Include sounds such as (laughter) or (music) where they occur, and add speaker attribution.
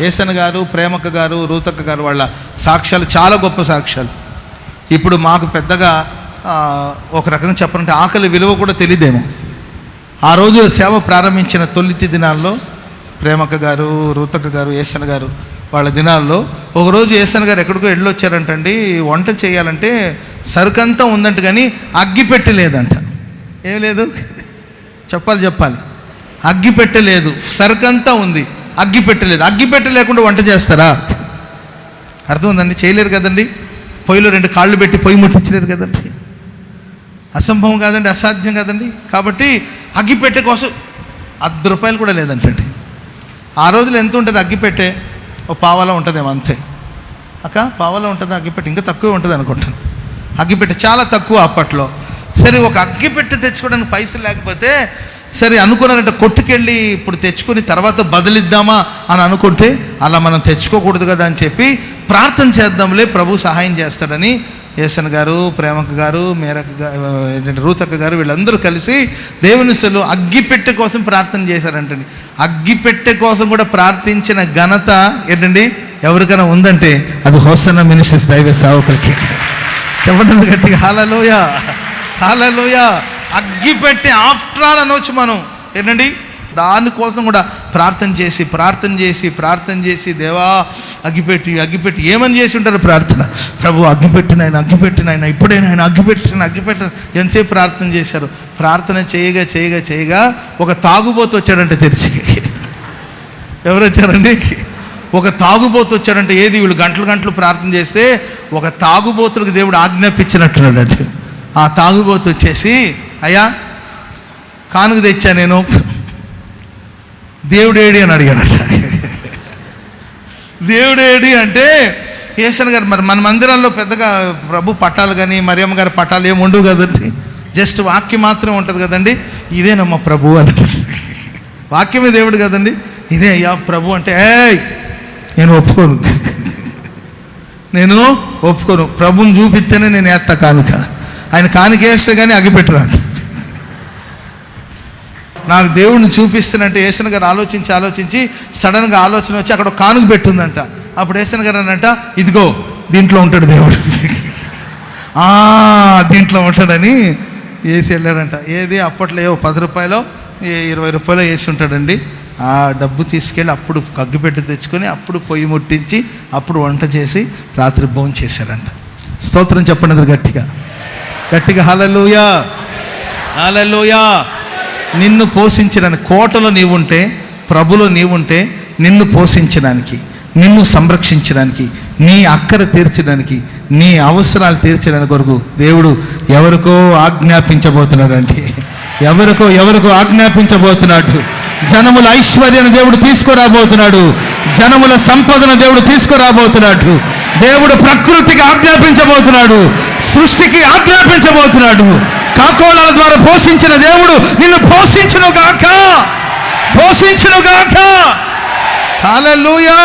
Speaker 1: ఏసన్ గారు ప్రేమక్క గారు రూతక్క గారు వాళ్ళ సాక్ష్యాలు చాలా గొప్ప సాక్ష్యాలు. ఇప్పుడు మాకు పెద్దగా ఒక రకంగా చెప్పాలంటే ఆకలి విలువ కూడా తెలియదేమో ఆ రోజు సేవ ప్రారంభించిన తొలిటి దినాల్లో ప్రేమక్క గారు రూతక్క గారు ఏసన్ గారు వాళ్ళ దినాల్లో ఒకరోజు ఏసన్ గారు ఎక్కడికో వెళ్ళొచ్చారంటండి వంట చేయాలంటే సరుకంతా ఉందంట కానీ అగ్గిపెట్టె లేదంట ఏం లేదు? చెప్పాలి చెప్పాలి. అగ్గిపెట్టె లేదు సరుకంతా ఉంది. అగ్గిపెట్టె లేదు అగ్గి లేకుండా వంట చేస్తారా? అర్థం ఉందండి చేయలేరు కదండి? పొయ్యిలో రెండు కాళ్ళు పెట్టి పొయ్యి ముట్టించలేరు కదండి? అసంభవం కాదండి? అసాధ్యం కాదండి? కాబట్టి అగ్గిపెట్టె కోసం అర్ధ రూపాయలు కూడా లేదంటండి. ఆ రోజులు ఎంత ఉంటుంది అగ్గిపెట్టె ఓ పావలా ఉంటుందేమో అంతే. అక్క పావలా ఉంటుంది? అగ్గిపెట్టె ఇంకా తక్కువ ఉంటుంది అనుకుంటాను. అగ్గిపెట్టె చాలా తక్కువ అప్పట్లో. సరే ఒక అగ్గిపెట్టె తెచ్చుకోవడానికి పైసలు లేకపోతే సరే అనుకున్నారంటే కొట్టుకెళ్ళి ఇప్పుడు తెచ్చుకొని తర్వాత బదిలిద్దామా అని అనుకుంటే అలా మనం తెచ్చుకోకూడదు కదా అని చెప్పి ప్రార్థన చేద్దాంలే ప్రభు సహాయం చేస్తాడని ఏసన్ గారు ప్రేమక గారు మేరక్క గారు ఏంటంటే రూతక్క గారు వీళ్ళందరూ కలిసి దేవుని సెలు అగ్గిపెట్టె కోసం ప్రార్థన చేశారంటండి. అగ్గిపెట్టె కోసం కూడా ప్రార్థించిన ఘనత ఏంటండి? ఎవరికైనా ఉందంటే అది హోసన మినిస్టర్స్ దైవ సావకులకి. చెప్పండి గట్టిగా హాలలోయ హాలలోయ అగ్గిపెట్టె ఆఫ్టర్ ఆల్ అనొచ్చు మనం. ఏంటండి? దానికోసం కూడా ప్రార్థన చేసి ప్రార్థన చేసి ప్రార్థన చేసి దేవా అగ్గిపెట్టి అగ్గిపెట్టి ఏమని చేసి ఉంటారు ప్రార్థన? ప్రభు అగ్గిపెట్టిన ఆయన అగ్గిపెట్టిన ఆయన ఇప్పుడే ఆయన అగ్గిపెట్టిన అగ్గిపెట్టిన ఎంతసేపు ప్రార్థన చేశారు? ప్రార్థన చేయగా చేయగా చేయగా ఒక తాగుబోతు వచ్చాడంటే తెరిచి. ఎవరు వచ్చారండి? ఒక తాగుబోతు వచ్చాడంటే ఏది? వీళ్ళు గంటలు గంటలు ప్రార్థన చేస్తే ఒక తాగుబోతులకు దేవుడు ఆజ్ఞాపించినట్టున్నాడంటే ఆ తాగుబోతు వచ్చేసి అయ్యా కానుక తెచ్చా నేను? దేవుడేడి అని అడిగానట దేవుడేడి అంటే ఏసన్ గారు మరి మన మందిరాల్లో పెద్దగా ప్రభు పట్టాలు కానీ మరియమ్మ గారి పట్టాలు ఏమి ఉండవు కదండి. జస్ట్ వాక్యం మాత్రం ఉంటుంది కదండి. ఇదేనమ్మా ప్రభు అని. వాక్యమే దేవుడు కదండి. ఇదే అయ్యా ప్రభు అంటే ఏయ్ నేను ఒప్పుకోను. నేను ఒప్పుకోను. ప్రభుని చూపిస్తేనే నేను వేస్తా కానుక. ఆయన కానుకేస్తే కానీ అగిపెట్టరాదు నాకు దేవుడిని చూపిస్తున్నట్టు ఏసన్ గారు ఆలోచించి ఆలోచించి సడన్గా ఆలోచన వచ్చి అక్కడ ఒక కానుక పెట్టుందంట. అప్పుడు ఏసన్ గారు అనంట ఇదిగో దీంట్లో ఉంటాడు దేవుడు. (laughs) ఆ, దీంట్లో ఉంటాడని వేసి వెళ్ళాడంట ఏది? అప్పట్లో ఏవో పది రూపాయలు ఇరవై రూపాయలు వేసి ఉంటాడండి. ఆ డబ్బు తీసుకెళ్ళి అప్పుడు కగ్గుపెట్టి తెచ్చుకొని అప్పుడు పొయ్యి ముట్టించి అప్పుడు వంట చేసి రాత్రి భోజనం చేశారంట. స్తోత్రం చెప్పండి గట్టిగా. గట్టిగా హలలుయా హలలుయా నిన్ను పోషించడానికి కోటలో నీవుంటే ప్రభులో నీవుంటే నిన్ను పోషించడానికి నిన్ను సంరక్షించడానికి నీ అక్కర తీర్చడానికి నీ అవసరాలు తీర్చడానికి కొరకు దేవుడు ఎవరికో ఆజ్ఞాపించబోతున్నాడండి. ఎవరికో ఎవరికో ఆజ్ఞాపించబోతున్నాడు. జనముల ఐశ్వర్యాన్ని దేవుడు తీసుకురాబోతున్నాడు. జనముల సంపదను దేవుడు తీసుకురాబోతున్నాడు. దేవుడు ప్రకృతికి ఆజ్ఞాపించబోతున్నాడు. సృష్టికి ఆజ్ఞాపించబోతున్నాడు. కాకోళాల ద్వారా పోషించిన దేవుడు నిన్ను పోషించును గాక పోషించును గాక హల్లెలూయా.